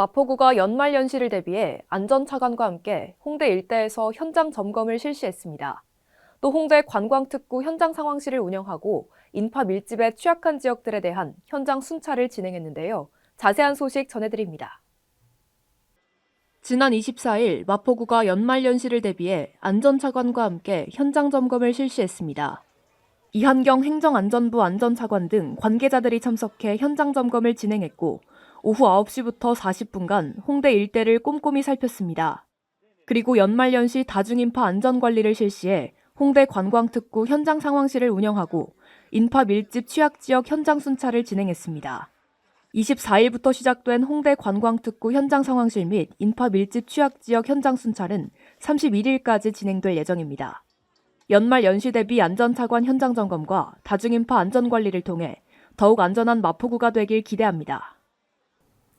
마포구가 연말 연시를 대비해 안전차관과 함께 홍대 일대에서 현장 점검을 실시했습니다. 또 홍대 관광특구 현장 상황실을 운영하고 인파 밀집에 취약한 지역들에 대한 현장 순찰을 진행했는데요. 자세한 소식 전해드립니다. 지난 24일 마포구가 연말 연시를 대비해 안전차관과 함께 현장 점검을 실시했습니다. 이한경 행정안전부 안전차관 등 관계자들이 참석해 현장 점검을 진행했고 오후 9시부터 40분간 홍대 일대를 꼼꼼히 살폈습니다. 그리고 연말연시 다중인파 안전관리를 실시해 홍대 관광특구 현장 상황실을 운영하고 인파 밀집 취약지역 현장 순찰을 진행했습니다. 24일부터 시작된 홍대 관광특구 현장 상황실 및 인파 밀집 취약지역 현장 순찰은 31일까지 진행될 예정입니다. 연말 연시 대비 안전차관 현장 점검과 다중인파 안전관리를 통해 더욱 안전한 마포구가 되길 기대합니다.